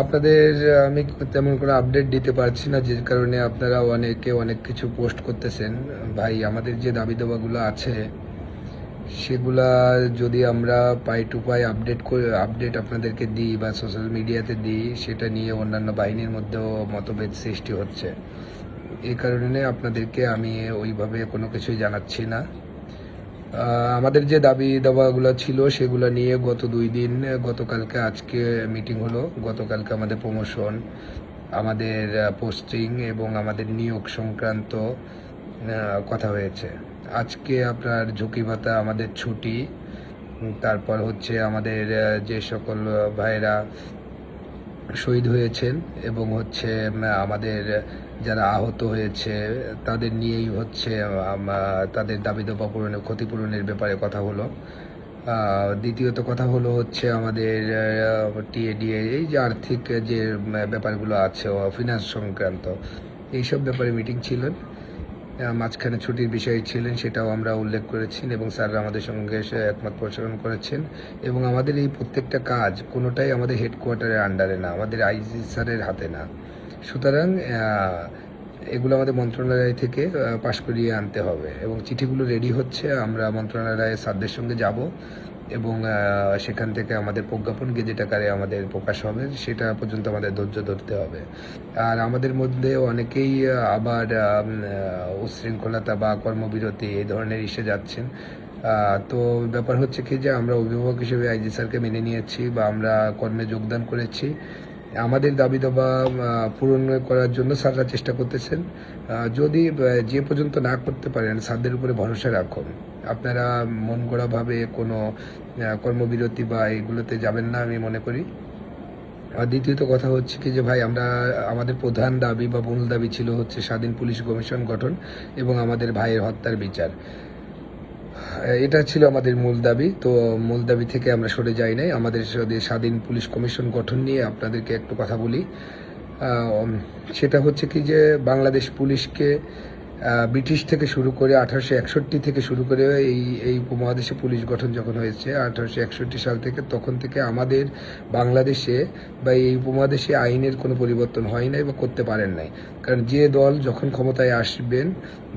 আপনাদের, আমি তেমন কোনো আপডেট দিতে পারছি না, যে কারণে আপনারা অনেকে অনেক কিছু পোস্ট করতেছেন। ভাই, আমাদের যে দাবি দাবাগুলো আছে, সেগুলা যদি আমরা পাই টু পাই আপডেট করে আপডেট আপনাদেরকে দিই বা সোশ্যাল মিডিয়াতে দিই, সেটা নিয়ে অন্যান্য বাহিনীর মধ্যেও মতভেদ সৃষ্টি হচ্ছে। এই কারণে আপনাদেরকে আমি ওইভাবে কোনো কিছুই জানাচ্ছি না। আমাদের যে দাবি দাবাগুলো ছিল সেগুলো নিয়ে গত দুই দিন, গতকালকে আজকে মিটিং হলো। গতকালকে আমাদের প্রমোশন আমাদের পোস্টিং এবং আমাদের নিয়োগ সংক্রান্ত কথা হয়েছে। আজকে আপনার ঝুঁকি ভাতা, আমাদের ছুটি, তারপর হচ্ছে আমাদের যে সকল ভাইরা শহীদ হয়েছেন এবং হচ্ছে আমাদের যারা আহত হয়েছে, তাদের নিয়েই হচ্ছে তাদের দাবি দাবা পূরণের ক্ষতিপূরণের ব্যাপারে কথা হলো। দ্বিতীয়ত কথা হলো হচ্ছে আমাদের টিএডিএ এই যে আর্থিক যে ব্যাপারগুলো আছে ফিনান্স সংক্রান্ত, এইসব ব্যাপারে মিটিং ছিলেন। মাঝখানে ছুটির বিষয় ছিলেন, সেটাও আমরা উল্লেখ করেছি এবং স্যাররা আমাদের সঙ্গে এসে একমত প্রচারণ করেছেন। এবং আমাদের এই প্রত্যেকটা কাজ কোনোটাই আমাদের হেডকোয়ার্টারের আন্ডারে না, আমাদের আইজি স্যারের হাতে না। সুতরাং এগুলো আমাদের মন্ত্রণালয় থেকে পাশ করিয়ে আনতে হবে এবং চিঠিগুলো রেডি হচ্ছে, আমরা মন্ত্রণালয়ের স্যারদের সঙ্গে যাব এবং সেখান থেকে আমাদের প্রজ্ঞাপন গেজেট আকারে আমাদের প্রকাশ হবে, সেটা পর্যন্ত আমাদের ধৈর্য ধরতে হবে। আর আমাদের মধ্যে অনেকেই আবার উচ্ছৃঙ্খলতা বা কর্মবিরতি এই ধরনের ইসে যাচ্ছেন। তো ব্যাপার হচ্ছে কি যে আমরা অভিভাবক হিসেবে আইজি স্যারকে মেনে নিয়েছি বা আমরা কর্মে যোগদান করেছি। আমাদের দাবি দাবা পূরণ করার জন্য স্যাররা চেষ্টা করতেছেন। যদি যে পর্যন্ত না করতে পারেন স্যারদের উপরে ভরসা রাখুন। আপনারা মন গড়াভাবে কোনো কর্মবিরতি বা এগুলোতে যাবেন না, আমি মনে করি। আর দ্বিতীয়ত কথা হচ্ছে কি যে, ভাই, আমরা, আমাদের প্রধান দাবি বা মূল দাবি ছিল হচ্ছে স্বাধীন পুলিশ কমিশন গঠন এবং আমাদের ভাইয়ের হত্যার বিচার। এটা ছিল আমাদের মূল দাবি। তো মূল দাবি থেকে আমরা সরে যাই নাই। আমাদের স্বাধীন পুলিশ কমিশন গঠন নিয়ে আপনাদেরকে একটু কথা বলি। সেটা হচ্ছে কি যে বাংলাদেশ পুলিশকে ব্রিটিশ থেকে শুরু করে আঠারোশো একষট্টি থেকে শুরু করে এই এই উপমহাদেশে পুলিশ গঠন যখন হয়েছে, আঠারোশো একষট্টি সাল থেকে, তখন থেকে আমাদের বাংলাদেশে বা এই উপমহাদেশে আইনের কোনো পরিবর্তন হয় নাই বা করতে পারেন নাই। কারণ যে দল যখন ক্ষমতায় আসবেন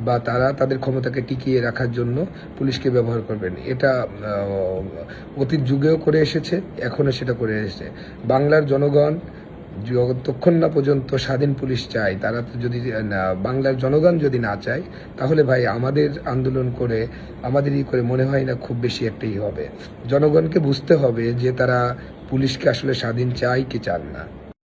বা তারা তাদের ক্ষমতাকে টিকিয়ে রাখার জন্য পুলিশকে ব্যবহার করবেন, এটা অতীত যুগেও করে এসেছে, এখনও সেটা করে এসেছে। বাংলার জনগণ যতক্ষণ না পর্যন্ত স্বাধীন পুলিশ চায়, তারা তো যদি বাংলার জনগণ যদি না চায়, তাহলে ভাই আমাদের আন্দোলন করে, আমাদেরই করে মনে হয় না খুব বেশি একটাই হবে। জনগণকে বুঝতে হবে যে তারা পুলিশকে আসলে স্বাধীন চায় কি চান না।